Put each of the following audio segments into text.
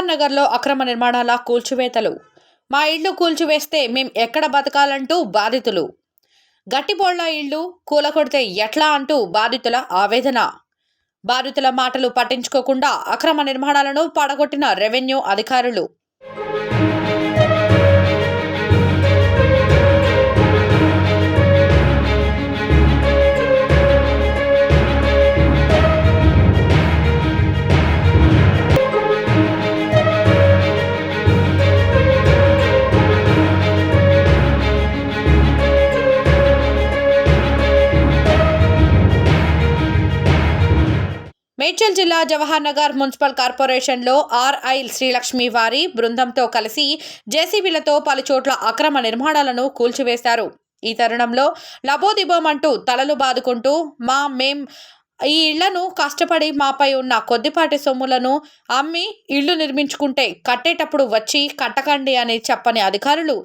జవహర్ నగర్లో అక్రమ నిర్మాణాల కూల్చివేతలు. మా ఇళ్ళు కూల్చివేస్తే మేం ఎక్కడ బతకాలంటూ బాధితులు. గట్టిబోళ్ళ ఇళ్ళు కూలకొడితే ఎట్లా అంటూ బాధితుల ఆవేదన. బాధితుల మాటలు పట్టించుకోకుండా అక్రమ నిర్మాణాలను పడగొట్టిన రెవెన్యూ అధికారులు. మేడ్చల్ జిల్లా జవహర్ నగర్ మున్సిపల్ కార్పొరేషన్లో ఆర్ఐ శ్రీలక్ష్మి వారి బృందంతో కలిసి జేసీబీలతో పలుచోట్ల అక్రమ నిర్మాణాలను కూల్చివేశారు. ఈ తరుణంలో లబోదిబోం అంటూ తలలు బాదుకుంటూ మా మేం ఈ ఇళ్ళను కష్టపడి మాపై ఉన్న కొద్దిపాటి సొమ్ములను అమ్మి ఇళ్ళు నిర్మించుకుంటే కట్టేటప్పుడు వచ్చి కట్టకండి అని చెప్పని అధికారులు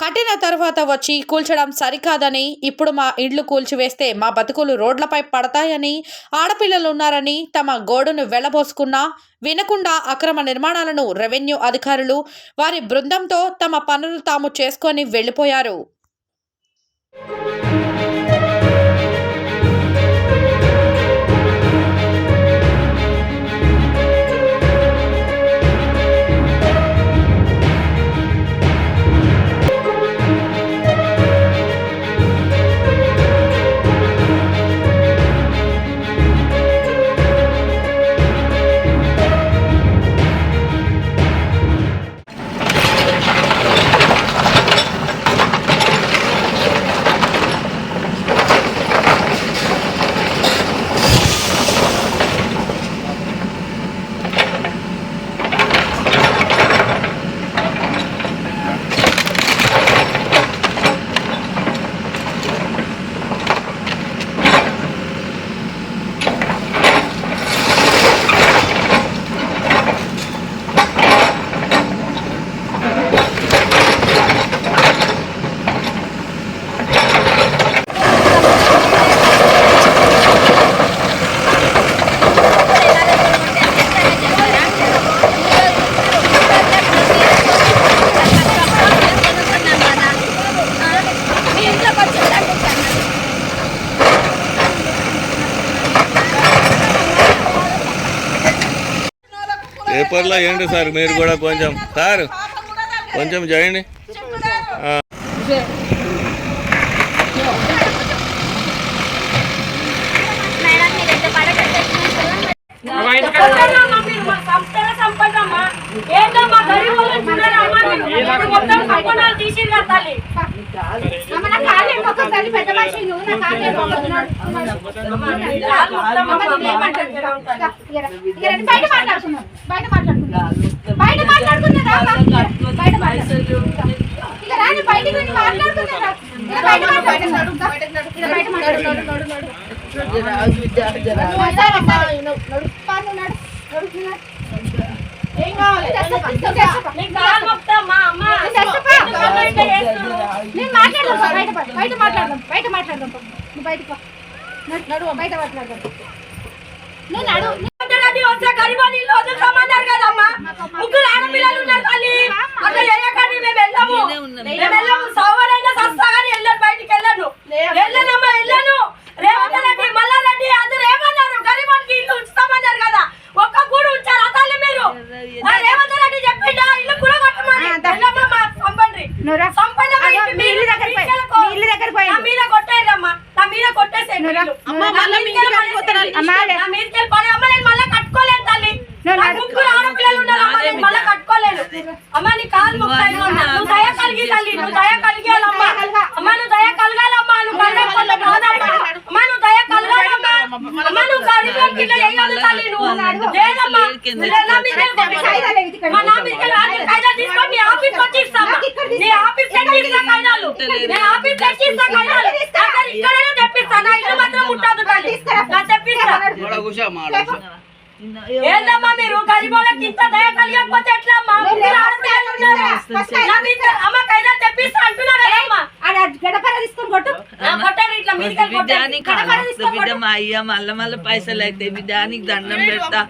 కట్టిన తర్వాత వచ్చి కూల్చడం సరికాదని ఇప్పుడు మా ఇండ్లు కూల్చివేస్తే మా బతుకులు రోడ్లపై పడతాయని ఆడపిల్లలు ఉన్నారని తమ గోడును వెళ్ళబోసుకున్నా వినకుండా అక్రమ నిర్మాణాలను రెవెన్యూ అధికారులు వారి బృందంతో తమ పనులు తాము చేసుకొని వెళ్ళిపోయారు పేపర్లో ఏంటి సార్? మీరు కూడా కొంచెం సార్ కొంచెం చేయండి. పెద్ద మనిషి ఏం కావాలి మా అమ్మ. తెస్తా. ఎందుకు ఇట్లా చేస్తున్నావు? నేను మాట్లాడదాం పా, బయట పా, బయట మాట్లాడదాం బయట మాట్లాడదాం పా. నువ్వు బయట పా. నడు, నడువు బయట మాట్లాడదాం నువ్వు నడు రెడ్డి వస్తే గరీబ్ వాళ్ళ ఇల్లు వదులుకోమన్నారు కదమ్మా. ముగ్గురు ఆడపిల్లలు ఉన్నారు తల్లి. అట్లా చేయకండి, మేము వెళ్ళము. మేము వెళ్ళము. సవ్వరైనా సస్తా కానీ వెళ్ళను, బయటికి వెళ్ళను. వెళ్ళనమ్మా, వెళ్ళను. రేవంత్ రెడ్డి, మల్లారెడ్డి అందరూ ఏమన్నారు? గరీబ్ వాళ్ళకి ఇల్లు ఉంచుతామన్నారు కదా. ఒక్క గూడు ఉంచారా తల్లి మీరు? ఆ రేవంత్ రెడ్డి చెప్పిండా ఇల్లు కూలగొట్టమని. వెళ్ళమ్మా, మా సంపండ్రి. నువ్వు రా. సంపన్న అదో, బయటికి మీ ఇల్లు దగ్గరికి పోయి. తీసుకెళ్ళకో. మీ ఇల్లు దగ్గరికి పోయి. నా మీద కొట్టేయరమ్మా. నా మీద కొట్టేసేయండి నువ్వు రా. ఇల్లు. అమ్మ, నా మళ్ళా మీ మీదకెళ్ళి ఇంటికి వెళ్ళిపోతారు. అమ్మ, లే. నా మీదకెళ్ళి పని. అమ్మ, నేను మళ్ళా కట్టుకోలేను తల్లి. నువ్వు నాకు నడు. ముగ్గురు ఆడపిల్లలు ఉన్నారు. అమ్మ, నేను మళ్ళా కట్టుకోలేను. అమ్మ, నీ కాలు ముక్తాయి అమ్మ. నువ్వు దయ కలిగి తల్లి. నువ్వు దయ కలిగేయాలమ్మా. అమ్మ, నువ్వు దయ కలగాలమ్మా. నువ్వు కలగకపోతే కాదమ్మా. అమ్మ, నువ్వు దయ కలగాలమ్మా. అమ్మ, నువ్వు గరీబులకి ఇట్లా చేయొద్దు తల్లి నువ్వు. లేదమ్మా. లేదు, నా మీదకెళ్ళి కొట్టేసేయ్. మా నా మీదకెళ్ళి ఆర్డర్ కాయిదాలు తీసుకొని నీ ఆఫీస్కి వచ్చి ఇస్తామ్మా. నీ ఆఫీస్కి వచ్చి ఇస్తా కాయిదాలు. నీ ఆఫీస్కి వచ్చి ఇస్తా కాయిదాలు. అక్కడ ఇక్కడనే తెప్పిస్తా. నా ఇల్లు మాత్రం ముట్టదు తల్లి. నా ఏందమ్మా మీరు? గరీబోళ్ళకి ఇంత దయ కలిగకపోతే ఎట్లా? తెప్పిస్తా అంటున్నారు బిడ్డ మా అయ్య మళ్ళా మళ్ళీ పైసలు అయితే బిడ్డానికి దండం పెడతా.